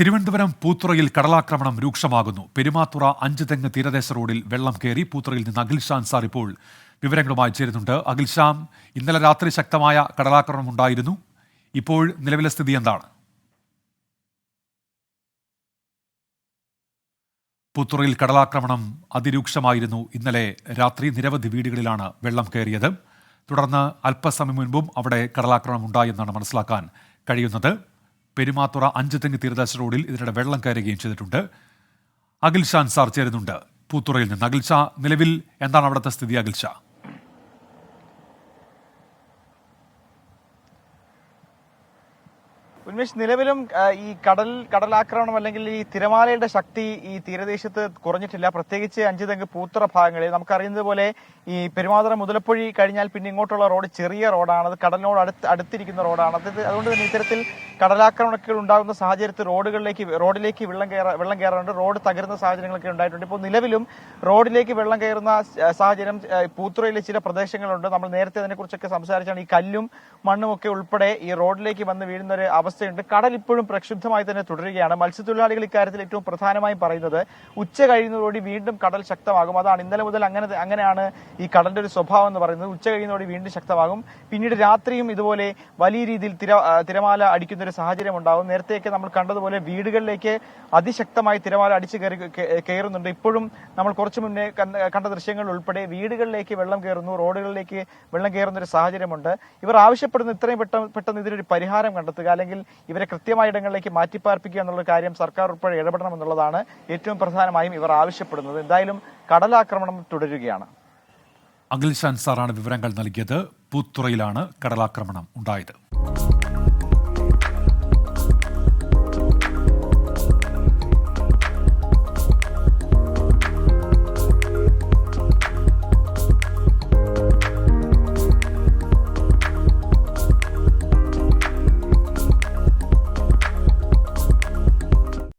തിരുവനന്തപുരം പൂത്തുറയിൽ കടലാക്രമണം രൂക്ഷമാകുന്നു. പെരുമാത്തുറ അഞ്ച് തെങ്ങ് തീരദേശ റോഡിൽ വെള്ളം കയറി പൂത്തുറയിൽ നിന്ന് അഖിൽഷാൻ സാർ ഇപ്പോൾ വിവരങ്ങളുമായി ചേരുന്നുണ്ട്. അഖിൽഷാം ഇന്നലെ രാത്രി ശക്തമായ കടലാക്രമണം ഉണ്ടായിരുന്നു. ഇപ്പോൾ നിലവിലെ സ്ഥിതി എന്താണ്? പൂത്തുറയിൽ കടലാക്രമണം അതിരൂക്ഷമായിരുന്നു. ഇന്നലെ രാത്രി നിരവധി വീടുകളിലാണ് വെള്ളം കയറിയത്. തുടർന്ന് അല്പസമയം മുൻപും അവിടെ കടലാക്രമണം ഉണ്ടായെന്നാണ് മനസ്സിലാക്കാൻ കഴിയുന്നത്. പെരുമാത്തുറ അഞ്ചുതെങ്ങ് തീരദേശ റോഡിൽ ഇതിനിടെ വെള്ളം കയറുകയും ചെയ്തിട്ടുണ്ട്. അഖിൽ ഷാൻ സാർ ചേരുന്നുണ്ട്. പൂത്തുറയിൽ നിന്ന്. അഖിൽ ഷാ നിലവിൽ എന്താണ് അവിടുത്തെ സ്ഥിതി അഖിൽ ഷാ ഉന്മേഷ് നിലവിലും ഈ കടൽ കടലാക്രമണം അല്ലെങ്കിൽ ഈ തിരമാലയുടെ ശക്തി ഈ തീരദേശത്ത് കുറഞ്ഞിട്ടില്ല. പ്രത്യേകിച്ച് അഞ്ചുതെങ്ക് പൂത്തുറ ഭാഗങ്ങളിൽ. നമുക്കറിയുന്നത് പോലെ ഈ പെരുമാതുറ മുതലപ്പൊഴി കഴിഞ്ഞാൽ പിന്നെ ഇങ്ങോട്ടുള്ള റോഡ് ചെറിയ റോഡാണ്. അത് കടലിനോട് അടുത്ത് അടുത്തിരിക്കുന്ന റോഡാണ്. അത് അതുകൊണ്ട് തന്നെ ഇത്തരത്തിൽ കടലാക്രമണങ്ങൾ ഉണ്ടാകുന്ന സാഹചര്യത്തിൽ റോഡുകളിലേക്ക് റോഡിലേക്ക് വെള്ളം കയറ വെള്ളം കയറാറുണ്ട്. റോഡ് തകരുന്ന സാഹചര്യങ്ങളൊക്കെ ഉണ്ടായിട്ടുണ്ട്. ഇപ്പോൾ നിലവിലും റോഡിലേക്ക് വെള്ളം കയറുന്ന സാഹചര്യം പൂത്തുറയിലെ ചില പ്രദേശങ്ങളുണ്ട്. നമ്മൾ നേരത്തെ അതിനെക്കുറിച്ചൊക്കെ സംസാരിച്ചാണ് ഈ കല്ലും മണ്ണും ഒക്കെ ഉൾപ്പെടെ ഈ റോഡിലേക്ക് വന്ന് വീഴുന്ന ഒരു അവസ്ഥയുണ്ട്. കടൽ ഇപ്പോഴും പ്രക്ഷുബ്ധമായി തന്നെ തുടരുകയാണ്. മത്സ്യത്തൊഴിലാളികൾ ഇക്കാര്യത്തിൽ ഏറ്റവും പ്രധാനമായും പറയുന്നത് ഉച്ച കഴിയുന്നതോടെ വീണ്ടും കടൽ ശക്തമാകും. അതാണ് ഇന്നലെ മുതൽ അങ്ങനെ അങ്ങനെയാണ് ഈ കടലിന്റെ ഒരു സ്വഭാവം എന്ന് പറയുന്നത്. ഉച്ച കഴിയുന്നതോടെ വീണ്ടും ശക്തമാകും. പിന്നീട് രാത്രിയും ഇതുപോലെ വലിയ രീതിയിൽ തിര തിരമാല അടിക്കുന്ന ഒരു സാഹചര്യം ഉണ്ടാവും. നേരത്തെയൊക്കെ നമ്മൾ കണ്ടതുപോലെ വീടുകളിലേക്ക് അതിശക്തമായി തിരമാല അടിച്ചു കയറി കയറുന്നുണ്ട്. ഇപ്പോഴും നമ്മൾ കുറച്ചു മുന്നേ കണ്ട- ദൃശ്യങ്ങൾ ഉൾപ്പെടെ വീടുകളിലേക്ക് വെള്ളം കയറുന്നു റോഡുകളിലേക്ക് വെള്ളം കയറുന്ന ഒരു സാഹചര്യമുണ്ട്. ഇവർ ആവശ്യപ്പെടുന്ന ഇത്രയും പെട്ടെന്ന് പെട്ടെന്ന് ഇതിനൊരു പരിഹാരം കണ്ടെത്തുക അല്ലെങ്കിൽ ഇവരെ കൃത്യമായ ഇടങ്ങളിലേക്ക് മാറ്റിപ്പാർപ്പിക്കുക എന്നുള്ള കാര്യം സർക്കാർ ഉൾപ്പെടെ ഇടപെടണം എന്നുള്ളതാണ് ഏറ്റവും പ്രധാനമായും ഇവർ ആവശ്യപ്പെടുന്നത്. എന്തായാലും കടലാക്രമണം തുടരുകയാണ്. അഖിൽ ഷാൻ സാറാണ് വിവരങ്ങൾ നൽകിയത്. പൂത്തുറയിലാണ് കടലാക്രമണം ഉണ്ടായത്.